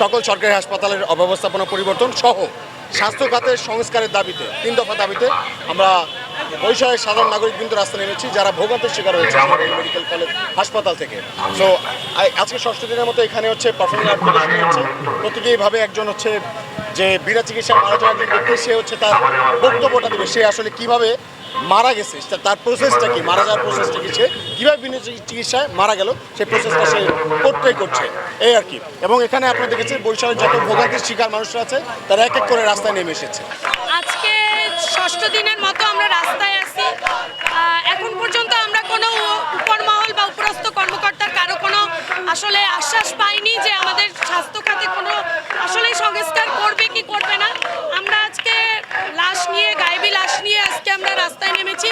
সকল সরকারি হাসপাতালের অব্যবস্থাপনা পরিবর্তন সহ স্বাস্থ্য খাতের সংস্কারের দাবিতে তিন দফা দাবিতে আমরা বৈশাখের সাধারণ নাগরিক কিন্তু রাস্তা নেমেছি যারা ভোগান্তের শিকার হয়েছে আমাদের মেডিকেল কলেজ হাসপাতাল থেকে। সো আজকে ষষ্ঠ দিনের মতো এখানে হচ্ছে পারফর্মিং আর্ট প্রতীকীভাবে একজন হচ্ছে যে বিনা চিকিৎসা মারা যাওয়া একজন সে হচ্ছে তার বক্তব্যটা দেবে। সে আসলে কীভাবে মারা গেছে। তার প্রসেসটা কি? মারা যাওয়ার প্রসেসটা কি? সে কীভাবে চিকি- চিকিৎসায় মারা গেল? সেই প্রসেসটা সে করতেই করছে। এই আর কি। এবং এখানে আপনারা দেখেছেন বরিশালের যত ভোগান্তির শিকার মানুষরা আছে, তারা এক এক করে রাস্তায় নেমে এসেছে। আজকে ষষ্ঠ দিনের মতো আমরা রাস্তায় আছি। এখন পর্যন্ত আমরা কোনো উপরমহল বা উপরস্থ কর্মকর্তার কারও কোনো আসলে আশ্বাস পাইনি যে আমাদের স্বাস্থ্য খাতে কোনো আসলে সংস্কার করবে কি করবে না। আমরা আজকে রাস্তায় নেমেছি।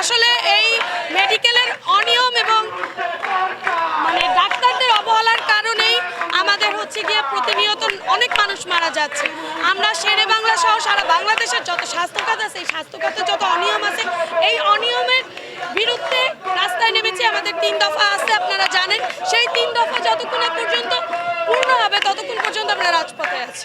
আসলে এই মেডিকেলের অনিয়ম এবং মানে ডাক্তারদের অবহেলার কারণেই আমাদের হচ্ছে গিয়ে প্রতিনিয়ত অনেক মানুষ মারা যাচ্ছে। আমরা শেরে বাংলা সহ সারা বাংলাদেশের যত স্বাস্থ্যখাত আছে, এই স্বাস্থ্যখাতে যত অনিয়ম আছে, এই অনিয়মের বিরুদ্ধে রাস্তায় নেমেছি। আমাদের তিন দফা আছে, আপনারা জানেন। সেই তিন দফা যতক্ষণ পর্যন্ত পূর্ণ হবে, ততক্ষণ পর্যন্ত আমরা রাজপথে আছি।